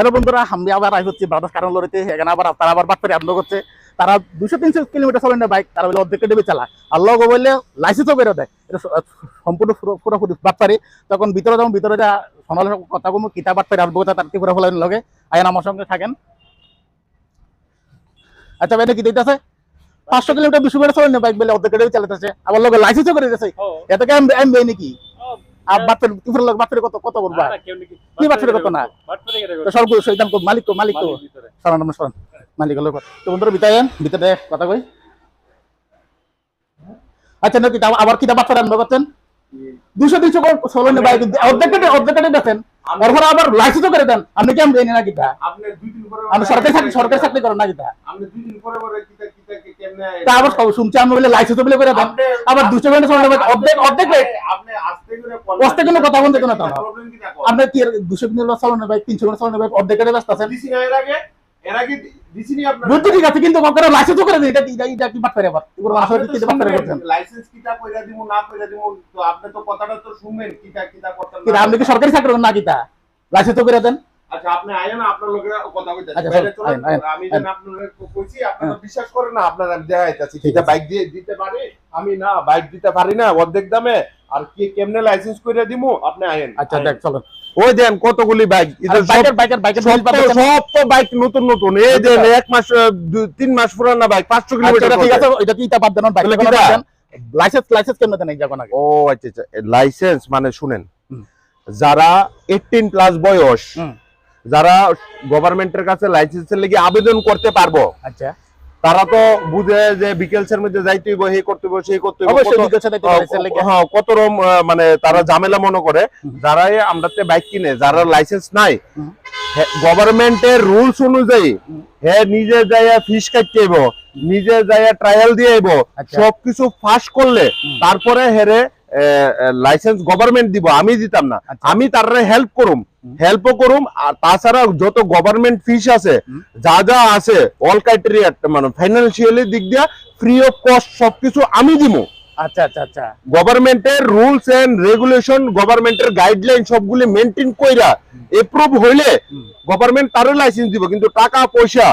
Hello বন্ধুরা আমি আবার আই হচ্ছে ব্রাদার্স কারণ লড়িতে এখানে আবার তারা আবার বাটপারি আরম্ভ করছে। তারা দুশো তিনশো কিলোমিটার চলেন না বাইক তারা বলে অর্ধেক ডেবে চালা আর লগ বললে লাইসেন্সও বেরো দেয়। এটা সম্পূর্ণ পুরো- পুরোপুরি বাটপারি তখন ভিতরে যখন ভিতরে যা সোনালের কথা বলব কিতা বাটপারি আসব তার ত্রিপুরা ফলেন লগে আইন আমার সঙ্গে থাকেন। আচ্ছা ভাই কি দিতেছে পাঁচশো কিলোমিটার দুশো কিলোমিটার চলেন না বাইক বলে অর্ধেক ডেবে চালাতেছে আবার লগে লাইসেন্সও করে দিতেছে। এত কি আমি আমি নাকি আর লোক কত কত করবা কি বাটপারি কত না? তো সর্ব সৈদান মালিক তো মালিক তো সালাম নমস্কার মালিক হলো তো বন্ধুরা বিতায়েন ভিতরে কথা কই। আচ্ছা নাকি আবার কি বাচ্চারা করছেন দুশো তিনশো ষোলো অর্ধেক অর্ধেক বেছেন তারপরে আবার লাইসেন্স করে দেন। আপনি কি আমি জানি না কিতা আপনি সরকারি চাকরি সরকারি চাকরি করেন না কিতা আবার শুনছি আমি বলে লাইসেন্স বলে করে দেন। আবার দুশো মিনিট সময় অর্ধেক অর্ধেক আস্তে কোনো কথা বলতে কোনো কথা। আপনি দুশো মিনিট চালানো বাইক তিনশো ঘণ্টা চালানো বাইক অর্ধেক ব্যস্ত আছেন? বুদ্ধি আছে কিন্তু করে এটা এটা কি আবার? আসলে লাইসেন্স কইরা দিমু না কইরা দিমু তো আপনি তো কথাটা তো করতেন আপনি কি সরকারি চাকরি না কিতা লাইসেন্সও করে দেন। আচ্ছা আপনি আইন আপনার লোকের কথা কইতাছি। আচ্ছা, বাইরে চলুন। আমি যেন আপনার কইছি আপনারা বিশ্বাস করেন না আপনারা আমি দেখাইতাছি। কিটা বাইক দিয়ে দিতে পারি আমি না বাইক দিতে পারি না অর্ধেক দামে। আর কি কেমনে লাইসেন্স কইরা দিমু আপনি আইন আচ্ছা দেখ চলো। ওই দেন কতগুলি বাইক? বাইকের বাইকের বাইকের সব তো বাইক নতুন নতুন। এই যে এক মাস তিন মাস পুরানা বাইক পাঁচশো কিলোমিটার আচ্ছা, ঠিক আছে এটা কি বাদ দেন বাইক লাইসেন্স লাইসেন্স কেন দেন? এই আগে? ও আচ্ছা আচ্ছা। লাইসেন্স মানে শুনেন যারা এইটিন প্লাস বয়স। যারা গভর্নমেন্টের কাছে লাইসেন্সের লেগে আবেদন করতে পারব আচ্ছা তারা তো বুঝে যে বিকেলসের মধ্যে যাইতে হইব হে করতে হইব সেই করতে হইব হ্যাঁ কত রকম মানে তারা ঝামেলা মনে করে। যারা আমরা বাইক কিনে যারা লাইসেন্স নাই। গভর্নমেন্টের রুলস অনুযায়ী হে নিজে যাইয়া ফিস কাটতে আইব নিজে যাইয়া ট্রায়াল দিয়ে আইব আচ্ছা। সবকিছু ফাঁস করলে। তারপরে হেরে লাইসেন্স গভর্নমেন্ট দিব আমি দিতাম না আচ্ছা। আমি তারে হেল্প করুম হুম। হেল্পও করুম আর তাছাড়া যত গভর্নমেন্ট ফিস আছে যা যা আছে অল ক্রাইটেরিয়া মানে ফাইন্যান্সিয়ালি দিক দিয়া ফ্রি অফ কস্ট সবকিছু আমি দিমু আচ্ছা আচ্ছা আচ্ছা গভর্নমেন্টের রুলস এন্ড রেগুলেশন গভর্নমেন্টের গাইডলাইন সবগুলি মেনটেন কইরা এপ্রুভ হইলে হুম। গভর্নমেন্ট তারে লাইসেন্স দিব কিন্তু টাকা পয়সা।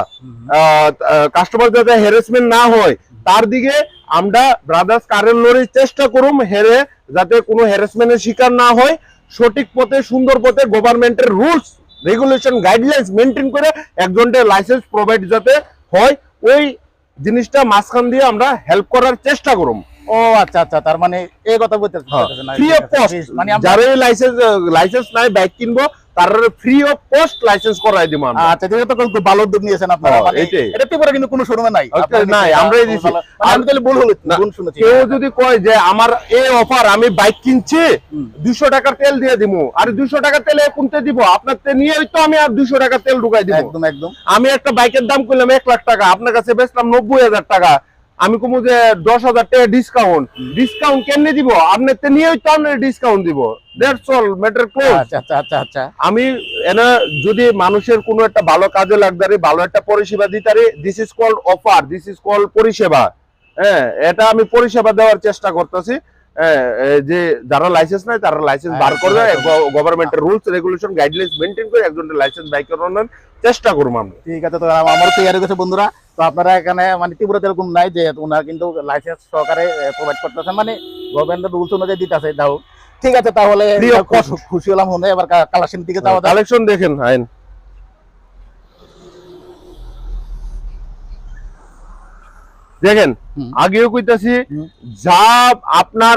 কাস্টমার যাতে হ্যারাসমেন্ট না হয় তার দিকে আমরা ব্রাদার্স কারেন্ট লড়ির চেষ্টা করুম হেরে যাতে কোনো হ্যারাসমেন্টের শিকার না হয়। সঠিক পথে সুন্দর পথে গভর্নমেন্টের রুলস রেগুলেশন গাইডলাইন্স মেনটেন করে একজনের লাইসেন্স প্রোভাইড যাতে হয়। ওই জিনিসটা মাঝখান দিয়ে আমরা হেল্প করার চেষ্টা করুম। ও আচ্ছা আচ্ছা তার মানে এই কথা বলতে ফ্রি অফ কস্ট মানে যারা লাইসেন্স লাইসেন্স নাই বাইক কিনবো তার ফ্রি অফ কস্ট লাইসেন্স করাই দিব আমরা। আচ্ছা এটা তো ভালো উদ্যোগ নিয়েছেন আপনারা। মানে এইটাই। এটা ত্রিপুরা কিন্তু কোনো শোরুমে নাই। নাই, আমরাই দিছি। মানে আমি তাহলে ভুল হলো ভুল শুনেছি। কেউ যদি কয় যে আমার এই অফার আমি বাইক কিনছি হুম। দুশো টাকার তেল দিয়ে দিব আর দুশো টাকা তেলে কোনতে দিব? আপনার তে নিয়ে তো আমি আর দুশো টাকা তেল ঢুকাই দিব একদম একদম। আমি একটা বাইকের দাম করলাম এক লাখ টাকা আপনার কাছে বেচলাম নব্বই হাজার টাকা। আমি কমু যে দশ হাজার টাকা ডিসকাউন্ট ডিসকাউন্ট কেমনে দিব? আপনার তো নিয়ে তো আপনার ডিসকাউন্ট দিব। দ্যাটস অল ম্যাটার ক্লোজ আচ্ছা আচ্ছা আচ্ছা আচ্ছা। আমি এনা যদি মানুষের কোনো একটা ভালো কাজে লাগতে ভালো একটা পরিষেবা দিতারি this is called offer this is called পরিষেবা। হ্যাঁ এটা আমি পরিষেবা দেওয়ার চেষ্টা করতেছি। যে যারা লাইসেন্স নাই তারা লাইসেন্স বার করবে গভর্নমেন্টের রুলস রেগুলেশন গাইডলাইন্স মেনটেন করে একজনের লাইসেন্স বাইক করানোর চেষ্টা করব আমরা। ঠিক আছে তো আমার তৈরি গেছে বন্ধুরা। তো আপনারা এখানে মানে ত্রিপুরাতে এরকম নাই যে ওনারা কিন্তু লাইসেন্স সহকারে প্রোভাইড করতেছে। মানে গভর্নমেন্টের রুলস অনুযায়ী দিতেছে দাও ঠিক আছে তাহলে খুশি হলাম হয়। এবার কালেকশন দিকে যাওয়া কালেকশন দেখেন আইন। দেখেন আগেও কইতাছি। যা আপনার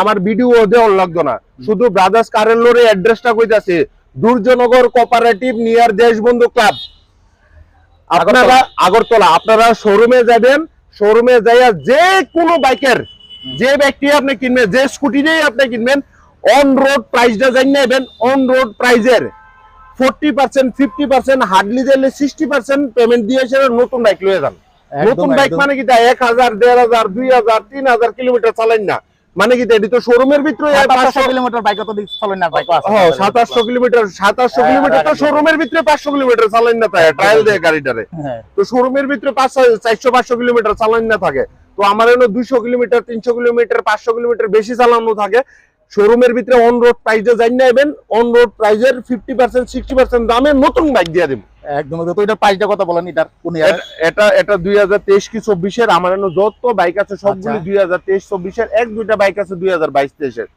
আমার ভিডিও দেওয়ার লাগতো না। শুধু ব্রাদার্স কারেন্ট লোরে অ্যাড্রেসটা কইতাছি Durjoynagar cooperative near Deshbandhu club আপনারা আগরতলা। আপনারা শোরুমে যাবেন শোরুমে যাইয়া যে কোনো বাইকের যে ব্যক্তি আপনি কিনবেন যে স্কুটি স্কুটিতেই আপনি কিনবেন অন রোড প্রাইসটা জানি নেবেন অন রোড প্রাইজের forty percent fifty percent hardly দিলে সিক্সটি পার্সেন্ট পেমেন্ট দিয়ে নতুন বাইক লয়ে যান। নতুন বাইক মানে কি তা এক হাজার দেড় হাজার দুই হাজার তিন হাজার কিলোমিটার চালান না। মানে কি এটি তো শোরুমের ভিতরে সাত আটশো কিলোমিটার বাইক তো চলেন না বাইক আছে। হ্যাঁ সাত কিলোমিটার সাত আটশো হ্যাঁ, কিলোমিটার তো শোরুমের ভিতরে পাঁচশো কিলোমিটার চালান না তাই ট্রায়াল দেয় গাড়িটারে। হ্যাঁ। তো শোরুমের ভিতরে পাঁচশো চারশো পাঁচশো কিলোমিটার চালান না থাকে। তো আমার এনে দুইশো কিলোমিটার তিনশো কিলোমিটার পাঁচশো কিলোমিটার বেশি চালানো থাকে। শোরুমের ভিতরে অন রোড প্রাইজে যাই না এবেন অন রোড প্রাইজের ফিফটি পার্সেন্ট সিক্সটি পার্সেন্ট দামে নতুন বাইক দিয়ে দেবো একদম তো এটার প্রাইসটা কত বলেন এটার কোন এটা- এটা এটা দুই হাজার তেইশ কি চব্বিশের? আমার যত বাইক আছে সবগুলি আচ্ছা। দুই হাজার তেইশ চব্বিশের এক দুইটা বাইক আছে দুই হাজার বাইশ তেইশের।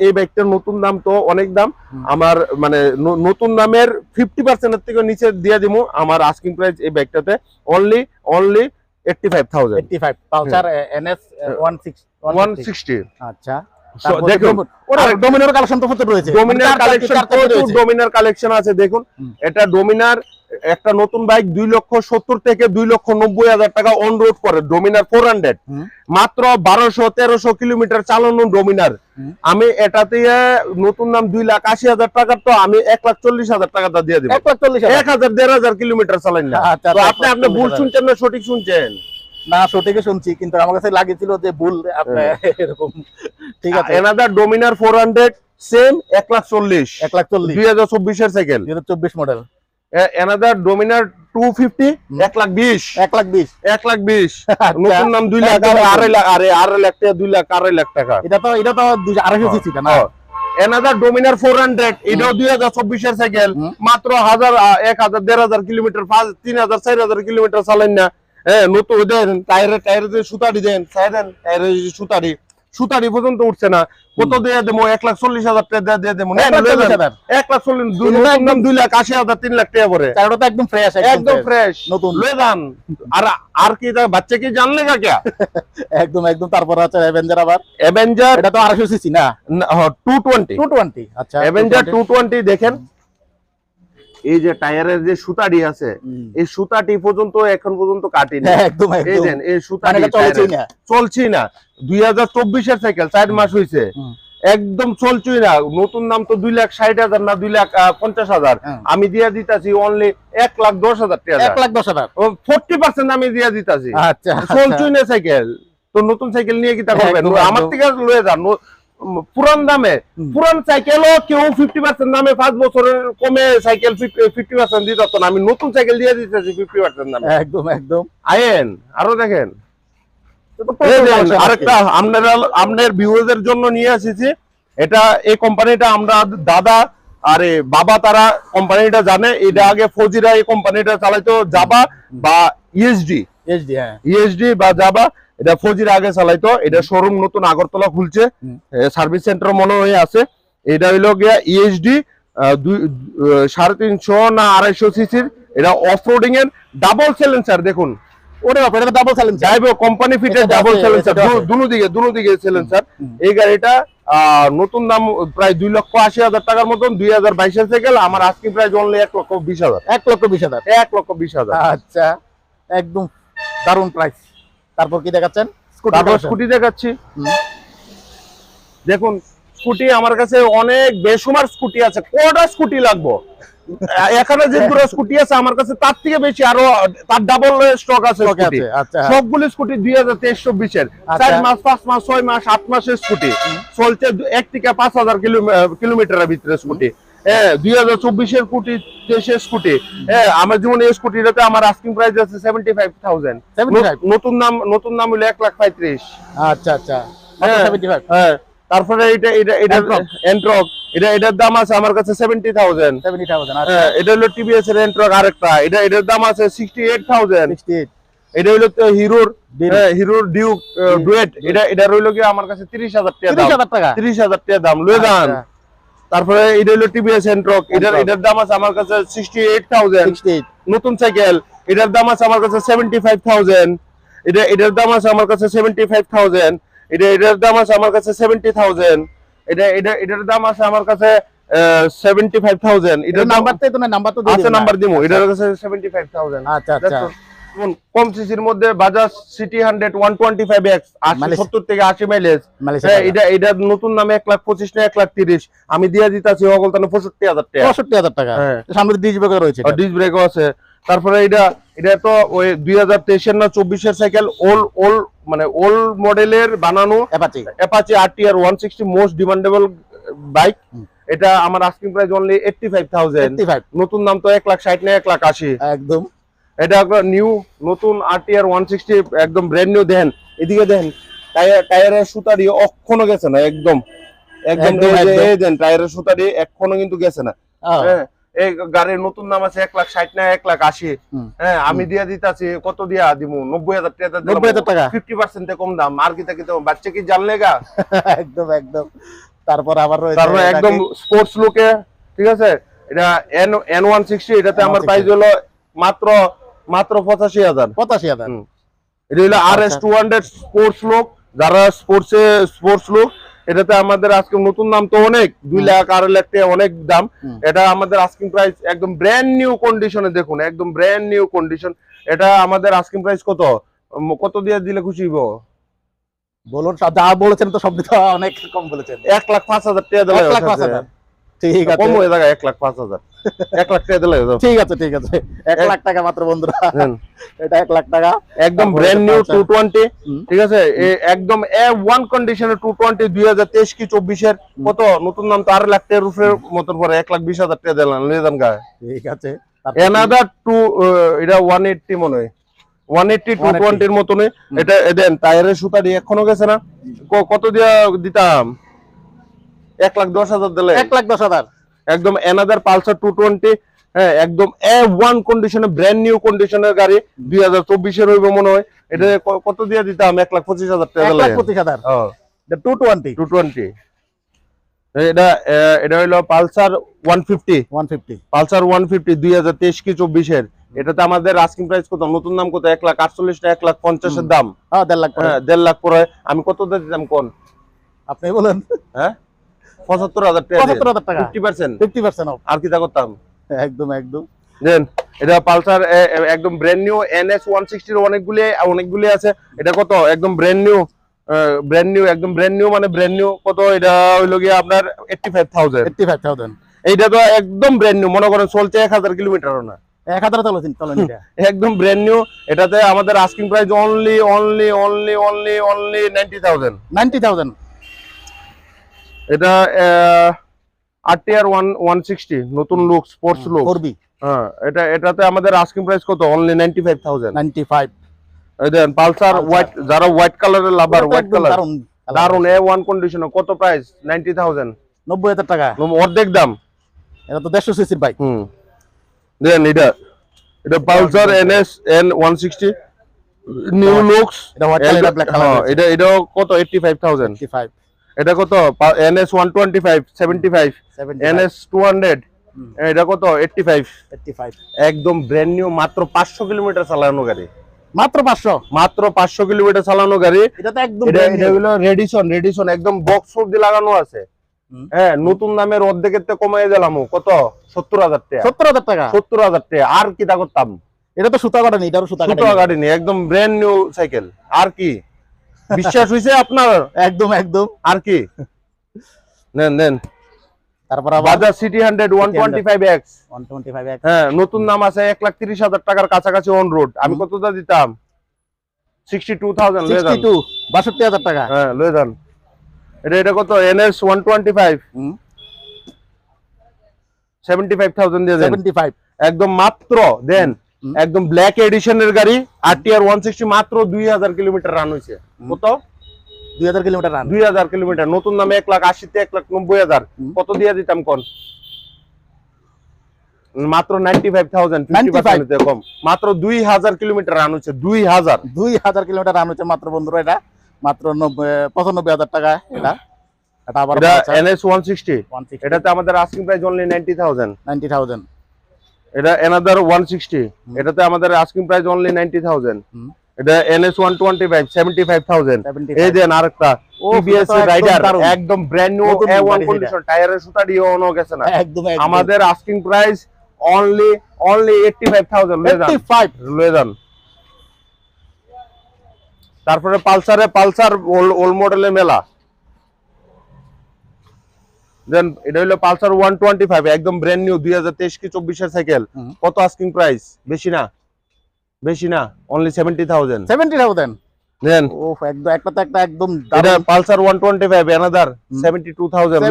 এই বাইকটার নতুন দাম তো অনেক দাম। আমার মানে নতুন দামের ফিফটি পার্সেন্টের থেকে নিচে দিয়ে দিব আমার আস্কিং প্রাইস এই বাইকটাতে only only eighty five thousand 85 Pulsar NS 16 one sixty আচ্ছা। দেখুন ডোমিনোর কালেকশন তো প্রচুর রয়েছে। ডোমিনার চার- চার- কালেকশন প্রচুর ডোমিনার কালেকশন আছে দেখুন। এটা ডোমিনার একটা নতুন বাইক দুই লক্ষ সত্তর থেকে দুই লক্ষ নব্বই হাজার টাকা অন রোড করে ডোমিনার ফোর হান্ড্রেড মাত্র বারোশো তেরোশো কিলোমিটার চালানো ডোমিনার। আমি এটাতে নতুন নাম দুই লাখ আশি হাজার টাকার তো আমি এক লাখ চল্লিশ হাজার টাকাটা দিয়ে দিব। এক লাখ চল্লিশ হাজার। এক হাজার দেড় হাজার কিলোমিটার চালাই না আচ্ছা, আপনি আপনি ভুল শুনছেন না সঠিক শুনছেন? না শুনছি কিন্তু আমার কাছে লাগেছিল যে ভুল আপনি এরকম। ঠিক আছে। Another Dominar four hundred same এক লাখ চল্লিশ। এক লাখ চল্লিশ। দুই হাজার চব্বিশের সাইকেল দুই হাজার চব্বিশ model another Dominar two fifty hmm. এক লাখ বিশ। এক লাখ বিশ। এক লাখ বিশ। আচ্ছা। নতুন নাম দুই লাখ আরে আড়াই লাখ। আরে আড়াই লাখ টাকা লাখ আড়াই লাখ টাকা। এটা তো এটা তো সিসি না? এনাদার ডোমিনার এটাও সাইকেল মাত্র হাজার আহ, এক হাজার দেড় হাজার কিলোমিটার পাঁচ তিন হাজার চার হাজার কিলোমিটার চালান না। হ্যাঁ নতুন দেন টায়ারে টায়ারে যে দেন টায়ারেন টায়ারে যে সুতারি সুতারি পর্যন্ত উঠছে না। কত দিয়ে দেবো? এক লাখ চল্লিশ হাজার টাকা দিয়ে- দেবো। এক লাখ চল্লিশ দুই একদম- দুই লাখ আশি হাজার তিন লাখ টাকা পরে চারটা তো একদম ফ্রেশ একদম ফ্রেশ নতুন। লয়ে যান। আর আর কি বাচ্চা কি জানলে কাকে একদম একদম। তারপর আছে অ্যাভেঞ্জার আবার। অ্যাভেঞ্জার এটা তো আড়াইশো সিসি না? টু টোয়েন্টি টু টোয়েন্টি আচ্ছা অ্যাভেঞ্জার টু টোয়েন্টি দেখেন। এই যে টায়ারের যে সুতাটি আছে এই সুতাটি পর্যন্ত এখন পর্যন্ত কাটেনি। হ্যাঁ, একদম এই এই মানে সুতাটি না। দুই হাজার চব্বিশের সাইকেল চার মাস হয়েছে একদম চলছেই না। নতুন দাম তো দুই লাখ ষাট হাজার না দুই লাখ পঞ্চাশ হাজার। হ্যাঁ। আমি দিয়া দিতাছি অনলি এক লাখ দশ হাজার এক লাখ দশ হাজার। ফোরটি পার্সেন্ট আমি দিয়া দিতাছি। আচ্ছা। চলছই না সাইকেল তো নতুন সাইকেল নিয়ে কি তা করবেন আমার থেকে লয়ে যান পুরান দামে। পুরান সাইকেলও কেউ ফিফটি পার্সেন্ট দামে পাঁচ বছরের কমে সাইকেল ফিফটি পার্সেন্ট দিত না। আমি নতুন সাইকেল দিয়ে দিতেছি ফিফটি পার্সেন্ট দামে। একদম একদম। আয়েন আরও দেখেন। আরেকটা আপনারা আপনার ভিউয়ারদের জন্য নিয়ে এসেছি এটা এই কোম্পানিটা আমরা দাদা আরে বাবা তারা কোম্পানিটা জানে। এটা আগে ফৌজিরা এই কোম্পানিটা চালাইতো জাবা বা E ইএসডি হ্যাঁ। ইএসডি বা জাবা। এটা ফৌজির আগে চালাইতো এটা শোরুম নতুন আগরতলা খুলছে। সার্ভিস সেন্টার মনে হয়ে আছে। এটা হইল গিয়া E ইএসডি সাড়ে তিনশো না আড়াইশো সিসির এটা অফ রোডিং এর ডাবল সিলেন্সার দেখুন। ওরে এটা ডাবল চ্যালেঞ্জ যাইব কোম্পানি ডাবল দুনো দিকে দুনো দিকে এই গাড়িটা আহ, নতুন দাম প্রায় দুই লক্ষ আশি হাজার টাকার মতন দুই হাজার বাইশের আমার আজকে অনলি এক লক্ষ বিশ হাজার। এক লক্ষ বিশ হাজার। এক লক্ষ বিশ হাজার। আচ্ছা একদম দারুণ প্রাইস তারপর কি দেখাচ্ছেন? স্কুটি তারপর স্কুটি দেখাচ্ছি। দেখুন স্কুটি আমার কাছে অনেক বেসুমার স্কুটি আছে। কটা স্কুটি লাগবো? এখানে যে দুটো স্কুটি আছে আমার কাছে তার থেকে বেশি আরও তার ডাবল স্টক আছে আচ্ছা সবগুলো স্কুটি দুই হাজার তেইশ আচ্ছা। চার মাস পাঁচ মাস ছয় মাস আট মাসের স্কুটি। চলছে এক থেকে পাঁচ হাজার কিলোমিটারের ভিতরে স্কুটি। হ্যাঁ দুই হাজার চব্বিশের স্কুটি হ্যাঁ আমার জীবনে এই স্কুটিটাতে আমার আস্কিং প্রাইস আছে সেভেন্টি ফাইভ থাউজেন্ড নতুন নাম নতুন নাম হলো এক লাখ পঁয়ত্রিশ। আচ্ছা আচ্ছা। হ্যাঁ। 75 হ্যাঁ। তারপরে এটা এটা এটা এন্ট্রক এটা এটার দাম আছে আমার কাছে সেভেন্টি থাউজেন্ড 70000 আচ্ছা। হ্যাঁ এটা হলো টিভিএস এর এন্ট্রক আরেকটা। এটা এটার দাম আছে সিক্সটি এইট থাউজেন্ড এটা তো হিরোর Duke। হ্যাঁ, হিরোর ডিউক ডুয়েট এটা এটা রইল কি আমার কাছে তিরিশ হাজার টাকা দাম। 30000 টাকা? তিরিশ হাজার টাকা দাম। লয়ে যান। আচ্ছা, তারপরে এটা হলো টিভিএস এন্ট্রক এটার। এটার দাম আছে আমার কাছে সিক্সটি এইট থাউজেন্ড 68 নতুন সাইকেল এটার দাম আছে আমার কাছে এটা এটার দাম আছে আমার কাছে এটা এটার দাম আছে আমার কাছে এটা এটা এটার দাম আছে আমার কাছে সেভেন্টি ফাইভ থাউজেন্ড এটা এটার নাম্বার তো না নাম্বার তো আছে। নাম্বার দিমু এটার কাছে সেভেন্টি ফাইভ থাউজেন্ড আচ্ছা। আচ্ছা কম সিসির মধ্যে Bajaj CT hundred one twenty five X. সত্তর থেকে আশি মাইলেজ হ্যাঁ এটা এটা নতুন নামে এক লাখ পঁচিশ না এক লাখ তিরিশ। আমি দিয়ে দিতেছি অগলতানে পঁয়ষট্টি হাজার টাকা। 65000 টাকা। হ্যাঁ। সামনে ডিজ ব্রেকার রয়েছে ডিস ব্রেকও আছে। তারপরে এটা এটা তো ওই দুই হাজার তেইশের না চব্বিশের সাইকেল ওল ওল মানে ওল মডেলের বানানো Apache Apache R T R one sixty most demandable bike এটা আমার asking price only eighty five thousand 85 নতুন নাম তো এক লাখ ষাট না এক লাখ আশি। একদম। এটা নিউ নতুন R T R one sixty একদম ব্র্যান্ড নিউ দেন এদিকে দেন টায়ার টায়ারের সুতারি অক্ষণও গেছে না একদম। একদম। দেন টায়ারের সুতারি এখনও কিন্তু গেছে না। হ্যাঁ এই গাড়ির নতুন দাম আছে এক লাখ ষাট না এক লাখ আশি। হ্যাঁ আমি দিয়া দিতাছি কত দিয়া দিমু? নব্বই হাজার টাকা নব্বই হাজার টাকা। ফিফটি পার্সেন্ট কম দাম আর কি তাকে বাচ্চা কি জানলে গা? একদম একদম। তারপর আবার তারপরে একদম স্পোর্টস লুকে ঠিক আছে? এটা এন এন ওয়ান সিক্সটি এটাতে আমার 160 প্রাইস হলো মাত্র মাত্র পঁচাশি হাজার। পঁচাশি হাজার। এটা হলো R S. Two hundred sports লোক যারা স্পোর্টসে স্পোর্টস লুক এটাতে আমাদের আজকে নতুন দাম তো অনেক দুই লাখ আড়াই লাখ টাকা অনেক দাম। এটা আমাদের আস্কিং প্রাইস একদম ব্র্যান্ড নিউ কন্ডিশনে দেখুন একদম ব্র্যান্ড নিউ কন্ডিশন এটা আমাদের আস্কিং প্রাইস কত? কত দিয়ে দিলে খুশি হইব? বলুন সব যা বলেছেন তো সব তো অনেক কম বলেছেন। এক লাখ পাঁচ হাজার টাকা দিলে এক লাখ পাঁচ হাজার। ঠিক আছে। কম হয়ে যাবে এক লাখ পাঁচ হাজার। এক লাখ টাকা দিলে ঠিক আছে ঠিক আছে। এক লাখ টাকা মাত্র বন্ধুরা। এটা এক লাখ টাকা। একদম ব্র্যান্ড নিউ টু টোয়েন্টি ঠিক আছে? একদম এ ওয়ান কন্ডিশনের টু টোয়েন্টি দুই হাজার তেইশ কি চব্বিশের? কত? নতুন নাম তো আড়াই লাখ টাকার রুফের মতন পরে এক লাখ বিশ হাজার টাকা দিলাম লেজান গায়ে। ঠিক আছে। এনাদার টু এটা ওয়ান এইটটি মনে হয়। ওয়ান এইটটি টু টোয়েন্টির মতনই। এটা দেন টায়ারের সুতারি এখনও গেছে না? কত দিয়া দিতাম? এক লাখ দশ হাজার দিলে। এক লাখ দশ হাজার। একদম এনাদার পালসার টু টোয়েন্টি হ্যাঁ একদম এ ওয়ান কন্ডিশনে ব্র্যান্ড নিউ কন্ডিশনের গাড়ি দুই হাজার চব্বিশের হইবে মনে হয়। এটা কত দিয়ে দিতাম? এক লাখ পঁচিশ হাজার টাকা পঁচিশ হাজার। টু টোয়েন্টি টু টোয়েন্টি এটা এটা হইল Pulsar one fifty one fifty Pulsar one fifty দুই হাজার তেইশ কি চব্বিশের। এটাতে আমাদের আস্কিং প্রাইস কত? নতুন দাম কত? এক লাখ আটচল্লিশটা এক লাখ পঞ্চাশের দাম? হ্যাঁ দেড় লাখ হ্যাঁ দেড় লাখ পরে। আমি কত দিয়ে দিতাম কোন? আপনি বলেন। হ্যাঁ? পঁচাত্তর হাজার টাকা পঁচাত্তর হাজার টাকা। Fifty percent. ফিফটি পার্সেন্ট আর কি তা করতাম? একদম একদম। দেন এটা পালসার একদম ব্র্যান্ড নিউ এনএস ওয়ান সিক্সটির অনেকগুলি অনেকগুলি আছে। এটা কত? একদম ব্র্যান্ড নিউ ব্র্যান্ড নিউ একদম ব্র্যান্ড নিউ মানে ব্র্যান্ড নিউ কত? এটা হইল গিয়ে আপনার eighty five thousand eighty five thousand এইটা তো একদম ব্র্যান্ড নিউ মনে করেন চলছে এক হাজার কিলোমিটারও না। এক হাজার একদম ব্র্যান্ড নিউ এটাতে আমাদের asking price only only only only only ninety thousand ninety thousand এটা আরটিআর ওয়ান ওয়ান সিক্সটি নতুন লুক স্পোর্টস লুক করবি হ্যাঁ এটা এটাতে আমাদের আস্কিং প্রাইস কত? Only ninety five thousand ninety five then Pulsar. White যারা হোয়াইট কালারের লাভার হোয়াইট কালার দারুণ এ ওয়ান কন্ডিশন কত প্রাইস নাইনটি থাউজেন্ড নব্বই হাজার টাকা। অর্ধেক দাম। এটা তো দেড়শো সিসির বাইক হুম। দেন এটা এটা Pulsar NS N one sixty new looks এটা color, এটা black color এটা এটাও কত? এইটটি ফাইভ থাউজেন্ড ফাইভ এটা কত? NS one twenty five seventy five NS two hundred এটা কত? এইটটি ফাইভ এইটটি ফাইভ একদম ব্র্যান্ড নিউ মাত্র পাঁচশো কিলোমিটার চালানো গাড়ি। মাত্র পাঁচশো? মাত্র পাঁচশো কিলোমিটার চালানো গাড়ি। এটা তো একদম রেডিসন রেডিসন বক্স অব্দি লাগানো আছে। হ্যাঁ নতুন দামের অর্ধেকের থেকে কমাই দিলাম। কত? সত্তর হাজার টাকা। সত্তর হাজার টাকা? সত্তর হাজার টাকা। আর কি তা করতাম? এটা তো সুতা কাটা নেই এটারও সুতা নেই। একদম ব্র্যান্ড নিউ সাইকেল আর কি? বিশ্বাস হয়েছে আপনার? একদম একদম। আর কি? নেন নেন। তারপর Bajaj CT hundred one twenty five X one twenty five হ্যাঁ নতুন নাম আছে এক লাখ তিরিশ হাজার টাকার কাছাকাছি অন রোড আমি। কতটা দিতাম? সিক্সটি টু থাউজেন্ড লয়ে যান। বাষট্টি হাজার টাকা। হ্যাঁ লয়ে যান। এটা এটা কত? NS one twenty five seventy five thousand দিয়ে দেন। সেভেন্টি ফাইভ একদম মাত্র দেন। একদম ব্ল্যাক এডিশনের গাড়ি আর আরটিআর ওয়ান সিক্সটি মাত্র দুই হাজার কিলোমিটার রান হয়েছে। কত? দুই হাজার কিলোমিটার রান দুই হাজার কিলোমিটার নতুন দামে এক লাখ আশিতে এক লাখ নব্বই হাজার। কত দিয়ে দিতাম কোন? মাত্র নাইনটি ফাইভ থাউজেন্ড কম। মাত্র দুই হাজার কিলোমিটার রান হচ্ছে দুই হাজার। দুই হাজার কিলোমিটার রান হচ্ছে মাত্র বন্ধুরা এটা। মাত্র নব্বই পঁচানব্বই হাজার টাকা এটা। এটা আবার এনএস ওয়ান সিক্সটি এটাতে আমাদের asking price only ninety thousand ninety thousand এটা এনাদার ওয়ান সিক্সটি এটাতে আমাদের asking price only ninety thousand. এটা NS one twenty five seventy five thousand এই দেন আরেকটা একদম রাইডার একদম ব্র্যান্ড নিউ নতুন এ ওয়ান কন্ডিশন টায়ারের সুতা দিয়ে অন গেছে না। আমাদের asking price only only eighty five thousand লয়ে যান। তারপরে পালসারে পালসার ওল্ড মডেলের মেলা। দেন এটা হলো পালসার ওয়ান টোয়েন্টি ফাইভ একদম ব্র্যান্ড নিউ দুই হাজার তেইশ কি চব্বিশের সাইকেল কত আস্কিং প্রাইস বেশি না। বেশি না only seventy thousand seventy thousand then ও একদম একটা তো একটা একদম এটা Pulsar one twenty five another seventy two thousand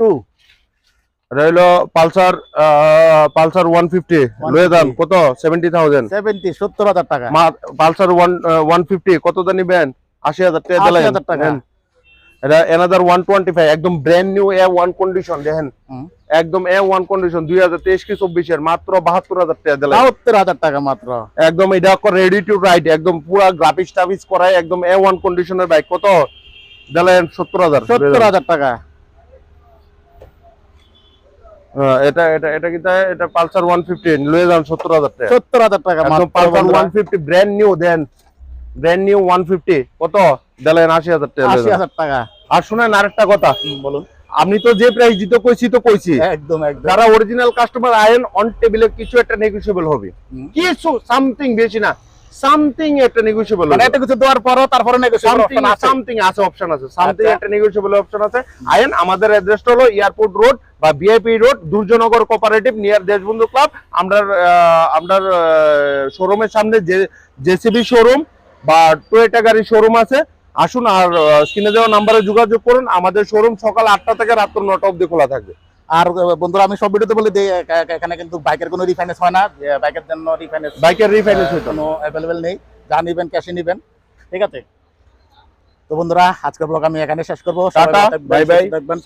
two রইল পালসার পালসার ওয়ান ফিফটি লয়ে যান 150 কত? সেভেন্টি থাউজেন্ড সেভেন্টি সত্তর হাজার টাকা। পালসার ওয়ান ওয়ান ফিফটি কত দাম নিবেন? আশি হাজার টাকা 80,000 টাকা। এটা এনাদার ওয়ান টোয়েন্টি ফাইভ একদম brand new A one condition দেখেন। একদম এ ওয়ান কন্ডিশন দুই হাজার তেইশ কি চব্বিশের মাত্র বাহাত্তর হাজার টাকা দিলেন বাহাত্তর হাজার টাকা মাত্র। একদম এটা রেডি টু রাইড একদম পুরা গ্রাফিক্স টাফিক্স করায় একদম এ ওয়ান কন্ডিশনের বাইক কত? দিলেন সত্তর হাজার। সত্তর হাজার টাকা। হ্যাঁ, এটা এটা এটা কি এটা পালসার ওয়ান ফিফটি লয়ে যান সত্তর হাজার টাকা। সত্তর হাজার টাকা একদম মাত্র পালসার বন্ধুরা। One fifty brand new then. Brand new one fifty কত? দিলেন আশি হাজার টাকা আশি হাজার টাকা। আর শুনেন আরেকটা কথা বলুন। আমি তো যে প্রাইস দিতে কইছি তো কইছি। একদম একদম। যারা অরিজিনাল কাস্টমার আয়েন অন টেবিলে কিছু একটা নেগোসিয়েবল হবে। কিছু সামথিং বেশি না সামথিং একটা নেগোসিয়েবল মানে এত কিছু দেওয়ার পরও তারপরে সামথিং option আছে। সামথিং আছে অপশন আছে। সামথিং আচ্ছা। একটা নেগোসিয়েবল অপশন আছে। আয়েন আমাদের অ্যাড্রেসটা হলো এয়ারপোর্ট রোড বা BIP road Durjoynagar cooperative near Deshbandhu club আমরা আপনার শোরুমের সামনে যে জেসিবি শোরুম বা টয়োটা গাড়ির শোরুম আছে। আসুন আর স্ক্রিনে দেওয়া নাম্বারে যোগাযোগ করুন। আমাদের শোরুম সকাল আটটা থেকে রাত্র নটা অব্দি খোলা থাকবে। আর বন্ধুরা আমি সব ভিডিওতে বলে দিই এখানে কিন্তু বাইকের কোনো রিফাইন্যান্স হয় না। বাইকের জন্য রিফাইন্যান্স বাইকের রিফাইন্যান্স কোনো অ্যাভেলেবেল নেই। যা নেবেন ক্যাশে নেবেন। ঠিক আছে? তো বন্ধুরা আজকের ব্লগ আমি এখানে শেষ করব। বাই থাকবেন,